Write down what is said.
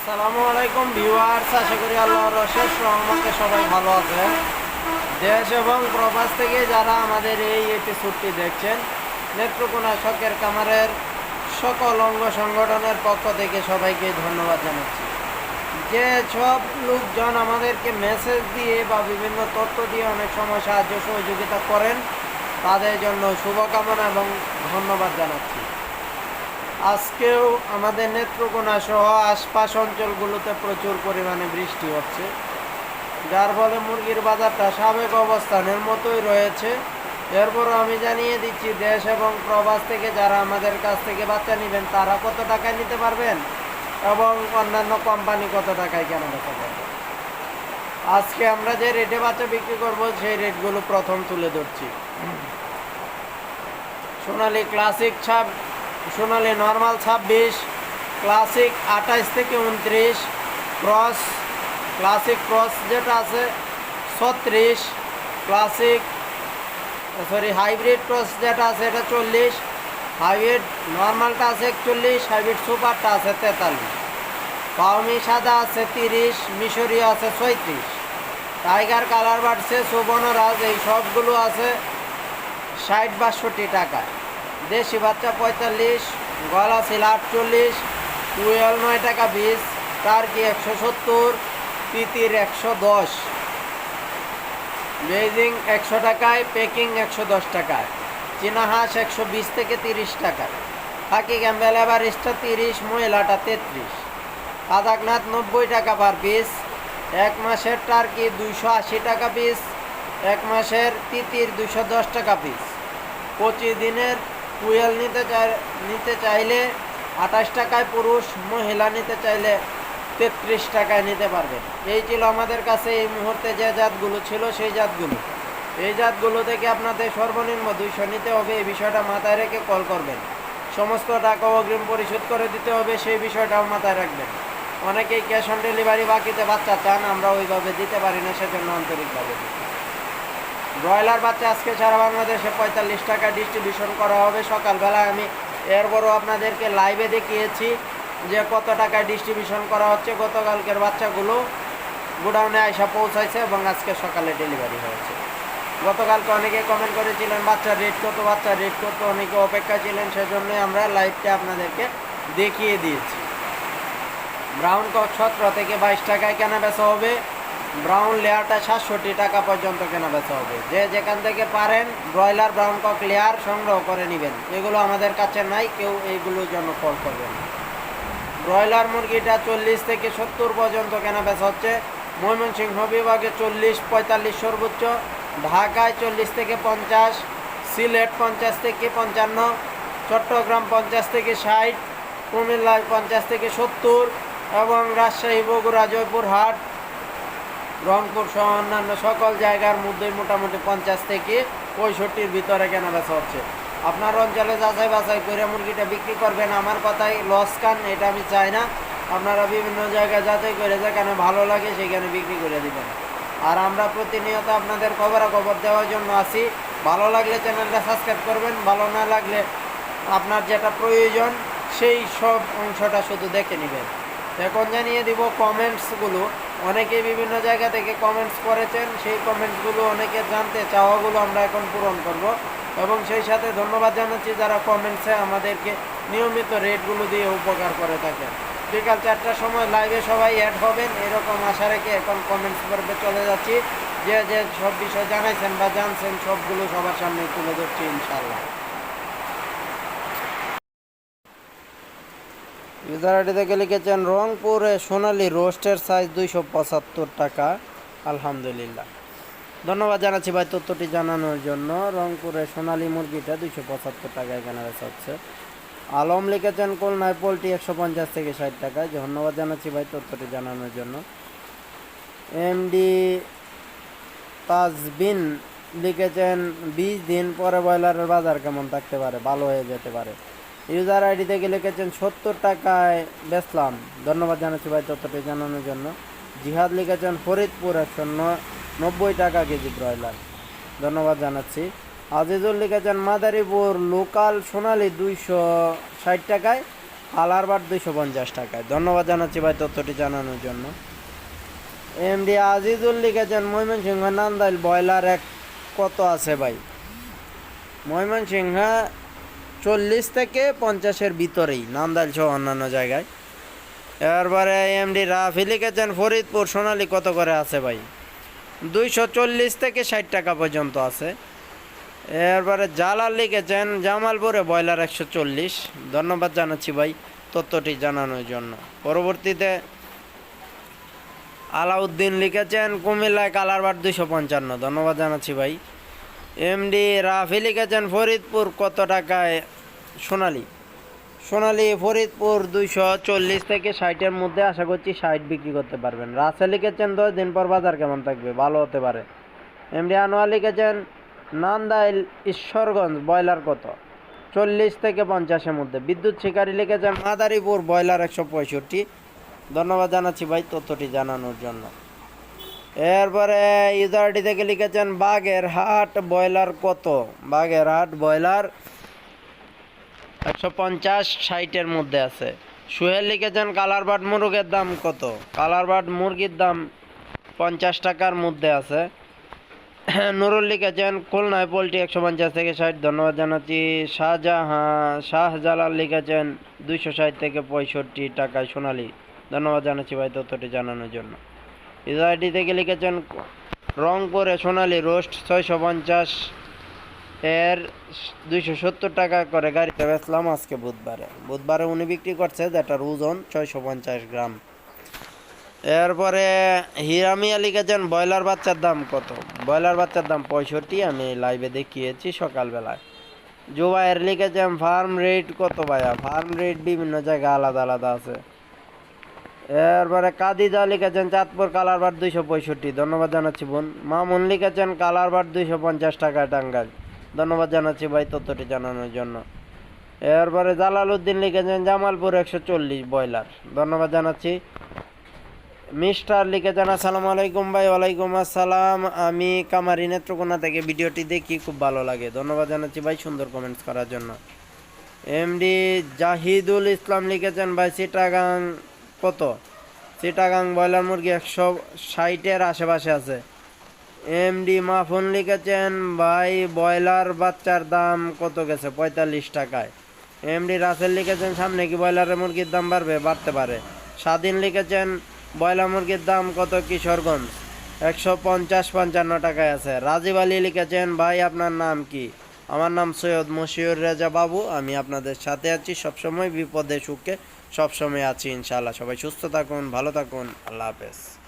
আসসালামু আলাইকুম ভিউয়ার্স, আশা করি আল্লাহর অশেষ রহমতে সবাই ভালো আছে দেশ এবং প্রবাস থেকে যারা আমাদের এই এপিসোডটি দেখছেন নেত্রকোনা শখের কামারের সকল অঙ্গ সংগঠনের পক্ষ থেকে সবাইকে ধন্যবাদ জানাচ্ছি। যে সব লোকজন আমাদেরকে মেসেজ দিয়ে বা বিভিন্ন তথ্য দিয়ে অনেক সময় সাহায্য সহযোগিতা করেন, তাদের জন্য শুভকামনা এবং ধন্যবাদ জানাচ্ছি। আজকেও আমাদের নেত্রকোনা সহ আশপাশ অঞ্চলগুলোতে প্রচুর পরিমাণে বৃষ্টি হচ্ছে। যার ফলে মুরগির বাজারটা সাবেক অবস্থানের মতোই রয়েছে। এরপরও আমি জানিয়ে দিচ্ছি, দেশ এবং প্রবাস থেকে যারা আমাদের কাছ থেকে বাচ্চা নেবেন, তারা কত টাকায় নিতে পারবেন এবং অন্যান্য কোম্পানি কত টাকায় কেন বেচা পারবে আজকে আমরা যে রেটে বাচ্চা বিক্রি করব, সেই রেটগুলো প্রথম তুলে ধরছি। সোনালি ক্লাসিক ছাপ সোনালি নর্মাল ছাব্বিশ, ক্লাসিক আঠাইশ থেকে উনত্রিশ, ক্রস, ক্লাসিক ক্রস যেটা আছে, ছত্রিশ, ক্লাসিক, সরি, হাইব্রিড ক্রস যেটা আছে এটা চল্লিশ, হাইব্রিড নর্মালটা আছে একচল্লিশ, হাইব্রিড সুপারটা আছে তেতাল্লিশ। পাওমি সাদা আছে তিরিশ মিশরীয় আছে ছয়ত্রিশ। টাইগার, কালার বাড়ছে সুবর্ণরাজ এই সবগুলো আছে ষাট, বাষট্টি টাকা দেশি বাচ্চা পঁয়তাল্লিশ, গলা ছিল আটচল্লিশ, টুয়েল নয় টাকা বিশ, টার্কি একশো সত্তর তিতির একশো দশ। বেজিং একশো টাকায়, পেকিং একশো দশ টাকায়। চীনা হাঁস একশো বিশ থেকে তিরিশ টাকায়। হাকি ক্যাম্বেল এভারেস্টটা তিরিশ, মহিলাটা তেত্রিশ। কাদাকনাথ নব্বই টাকা পার পিস। এক মাসের টার্কি দুইশো আশি টাকা পিস। এক মাসের তিতির দুশো দশ টাকা পিস। পঁচিশ দিনের টুয়েল নিতে চাই, নিতে চাইলে আঠাশ টাকায় পুরুষ, মহিলা নিতে চাইলে তেত্রিশ টাকায় নিতে পারবেন এই ছিল আমাদের কাছে এই মুহূর্তে যে জাতগুলো ছিল সেই জাতগুলো। এই জাতগুলো থেকে আপনাদের সর্বনিম্ন দুইশো নিতে হবে, এই বিষয়টা মাথায় রেখে কল করবেন। সমস্ত টাকা অগ্রিম পরিশোধ করে দিতে হবে, সেই বিষয়টাও মাথায় রাখবেন। অনেকেই ক্যাশ অন ডেলিভারি বাকিতে বাচ্চা চান, আমরা ওইভাবে দিতে পারি না, সেজন্য আন্তরিকভাবে। ব্রয়লার বাচ্চা আজকে সারা বাংলাদেশে পঁয়তাল্লিশ টাকা ডিস্ট্রিবিউশন করা হবে। সকালবেলা আমি এরপরও আপনাদেরকে লাইভে দেখিয়েছি যে কত টাকায় ডিস্ট্রিবিউশন করা হচ্ছে। গতকালকের বাচ্চাগুলো গোডাউনে আইসা পৌঁছাইছে এবং আজকে সকালে ডেলিভারি হয়েছে। গতকালকে অনেকে কমেন্ট করেছিলেন, বাচ্চার রেট কত? বাচ্চার রেট কত? অনেকে অপেক্ষা ছিলেন, সেজন্যই আমরা লাইভটা আপনাদেরকে দেখিয়ে দিয়েছি। ব্রাউন কক সতেরো থেকে বাইশ টাকায় কেনা বেচা হবে। ব্রাউন লেয়ারটা সাতষট্টি টাকা পর্যন্ত কেনা বেচা হবে। যে যেখান থেকে পারেন ব্রয়লার ব্রাউন কক লেয়ার সংগ্রহ করে নেবেন। এগুলো আমাদের কাছে নাই, কেউ এইগুলোর জন্য কল করবেন ব্রয়লার মুরগিটা চল্লিশ থেকে সত্তর পর্যন্ত কেনা বেচা হচ্ছে। ময়মনসিংহ বিভাগে চল্লিশ, পঁয়তাল্লিশ সর্বোচ্চ, ঢাকায় চল্লিশ থেকে পঞ্চাশ, সিলেট পঞ্চাশ থেকে পঞ্চান্ন, চট্টগ্রাম পঞ্চাশ থেকে ষাট কুমিল্লায় পঞ্চাশ থেকে সত্তর, এবং রাজশাহী, বগুড়া, জয়পুরহাট রংপুর সহ অন্যান্য সকল জায়গার মধ্যে মোটামুটি পঞ্চাশ থেকে পঁয়ষট্টির ভিতরে কেনা বেচা হচ্ছে। আপনার অঞ্চলে যাচাই বাছাই করে মুরগিটা বিক্রি করবেন, আমার কথাই লস কান এটা আমি চাই না। আপনারা বিভিন্ন জায়গায় যাচাই করে যেখানে ভালো লাগে সেখানে বিক্রি করে দেবেন। আর আমরা প্রতিনিয়ত আপনাদের খবরাখবর দেওয়ার জন্য আসি ভালো লাগলে চ্যানেলটা সাবস্ক্রাইব করবেন, ভালো না লাগলে আপনার যেটা প্রয়োজন সেই সব অংশটা শুধু দেখে নেবেন। এখন জানিয়ে দিব কমেন্টসগুলো অনেকে বিভিন্ন জায়গা থেকে কমেন্টস করেছেন, সেই কমেন্টসগুলো অনেকে জানতে চাওয়াগুলো আমরা এখন পূরণ করব। এবং সেই সাথে ধন্যবাদ জানাচ্ছি যারা কমেন্টসে আমাদেরকে নিয়মিত রেটগুলো দিয়ে উপকার করে থাকেন। বিকাল চারটার সময় লাইভে সবাই অ্যাড হবেন, এরকম আশা রেখে এখন কমেন্টস পর্বে চলে যাচ্ছি। যে যে সব বিষয় জানাইছেন বা জানছেন, সবগুলো সবার সামনে তুলে ধরছি ইনশাল্লাহ ইউজার থেকে লিখেছেন রংপুরে সোনালি রোস্টের সাইজ দুইশো পঁচাত্তর টাকা। আলহামদুলিল্লাহ। ধন্যবাদ জানাচ্ছি ভাই তথ্যটি জানানোর জন্য। রংপুরে সোনালি মুরগিটা দুইশো পঁচাত্তর টাকায় কেনা বেচা হচ্ছে। আলম লিখেছেন, খুলনায় পোলট্রি একশো পঞ্চাশ থেকে ষাট টাকায় ধন্যবাদ জানাচ্ছি ভাই তথ্যটি জানানোর জন্য। এমডি তাজবিন লিখেছেন, বিশ দিন পরে ব্রয়লারের বাজার কেমন থাকতে পারে? ভালো হয়ে যেতে পারে। ইউজার আইডি থেকে লিখেছেন সত্তর টাকায় বেচলাম। ধন্যবাদ জানাচ্ছি ভাই তথ্যটি জানানোর জন্য। জিহাদ লিখেছেন, ফরিদপুর একশো নব্বই টাকা কেজি ব্রয়লার। ধন্যবাদ জানাচ্ছি। আজিজুল লিখেছেন, মাদারীপুর লোকাল সোনালি দুইশো ষাট টাকায় কালার বাট দুইশো পঞ্চাশ টাকায়। ধন্যবাদ জানাচ্ছি ভাই তথ্যটি জানানোর জন্য। এমডি আজিজুল লিখেছেন, ময়মনসিংহ নান্দাইল ব্রয়লার এক কত আছে ভাই? ময়মনসিংহ চল্লিশ থেকে পঞ্চাশের ভিতরেই নান্দাইল সহ অন্যান্য জায়গায়। এরপরে এমডি রাফি লিখেছেন, ফরিদপুর সোনালি কত করে আছে ভাই? দুইশো চল্লিশ থেকে ষাট টাকা পর্যন্ত আছে। এরপরে জালাল লিখেছেন, জামালপুরে ব্রয়লার একশো চল্লিশ। ধন্যবাদ জানাচ্ছি ভাই তথ্যটি জানানোর জন্য। পরবর্তীতে আলাউদ্দিন লিখেছেন, কুমিল্লায় কালারবার দুইশো পঞ্চান্ন। ধন্যবাদ জানাচ্ছি ভাই। এমডি রাফি লিখেছেন ফরিদপুর, কত টাকায়? সোনালি। সোনালি ফরিদপুর দুইশো চল্লিশ থেকে ষাটের মধ্যে, আশা করছি ষাট বিক্রি করতে পারবেন। রাসে লিখেছেন দশ দিন পর বাজার কেমন থাকবে? ভালো হতে পারে। এমডি আনোয়ার লিখেছেন, নান্দাইল ঈশ্বরগঞ্জ, ব্রয়লার কত? চল্লিশ থেকে পঞ্চাশের মধ্যে। বিদ্যুৎ শিকারী লিখেছেন, মাদারীপুর, ব্রয়লার একশো পঁয়ষট্টি। ধন্যবাদ জানাচ্ছি ভাই তথ্যটি জানানোর জন্য। এরপরে ইউজারটি থেকে লিখেছেন, বাঘের হাট ব্রয়লার কত? বাঘের হাট ব্রয়লার একশো পঞ্চাশ ষাটের মধ্যে আছে। সুহেল লিখেছেন, কালার বাট মুরগের দাম কত? কালার বাট মুরগির দাম পঞ্চাশ টাকার মধ্যে আছে। নুরুল লিখেছেন, খুলনায় পোলট্রি একশো পঞ্চাশ থেকে ষাট, ধন্যবাদ জানাচ্ছি। শাহজাহাঁ শাহজালাল লিখেছেন, দুইশো ষাট থেকে পঁয়ষট্টি টাকায় সোনালি। ধন্যবাদ জানাচ্ছি ভাই তথ্যটি জানানোর জন্য। ইসআইডি থেকে লিখেছেন, রংপুরে সোনালি রোস্ট ছয়শো পঞ্চাশ, এর দুইশো সত্তর টাকা করে গাড়িতে বেচলাম আজকে বুধবারে। বুধবারে উনি বিক্রি করছে যেটার ওজন ছয়শো পঞ্চাশ গ্রাম। এরপরে হিরামিয়া লিখেছেন, ব্রয়লার বাচ্চার দাম কত? ব্রয়লার বাচ্চার দাম পঁয়ষট্টি, আমি লাইভে দেখিয়েছি সকালবেলায়। জুবাইয়ের লিখেছেন, ফার্ম রেট কত ভাইয়া? ফার্ম রেট বিভিন্ন জায়গায় আলাদা আলাদা আছে। এরপরে কাদিজা লিখেছেন চাঁদপুর কালার বার দুইশো পঁয়ষট্টি। ধন্যবাদ জানাচ্ছি বোন। মামুন লিখেছেন কালার বার দুইশো পঞ্চাশ টাকা টাঙ্গাইল। ধন্যবাদ জানাচ্ছি ভাই তথ্যটি জানানোর জন্য। এরপরে জালাল উদ্দিন লিখেছেন জামালপুর একশো চল্লিশ ব্রয়লার। ধন্যবাদ জানাচ্ছি। মিস্টার লিখেছেন, আসসালামু আলাইকুম ভাই, ওয়ালাইকুম আসসালাম। আমি কামারি নেত্রকোনা থেকে ভিডিওটি দেখি, খুব ভালো লাগে। ধন্যবাদ জানাচ্ছি ভাই সুন্দর কমেন্টস করার জন্য। এমডি জাহিদুল ইসলাম লিখেছেন, ভাই চিটাগাং কত? চিটাগাং ব্রয়লার মুরগি একশো ষাটের আশেপাশে আছে। এমডি মাফুন লিখেছেন, ভাই, ব্রয়লার বাচ্চার দাম কত গেছে? পঁয়তাল্লিশ টাকায়। এমডি রাসেল লিখেছেন, সামনে কি ব্রয়লারের মুরগির দাম বাড়বে? বাড়তে পারে। স্বাধীন লিখেছেন, ব্রয়লার মুরগির দাম কত কিশোরগঞ্জ? একশো পঞ্চাশ পঞ্চান্ন টাকায় আছে। রাজীব আলী লিখেছেন, ভাই, আপনার নাম কি? আমার নাম সৈয়দ মশিউর রেজা বাবু, আমি আপনাদের সাথে আছি সবসময় বিপদে সুখে। সবসময় আছি ইনশাআল্লাহ। সবাই সুস্থ থাকুন ভালো থাকুন। আল্লাহ হাফেজ।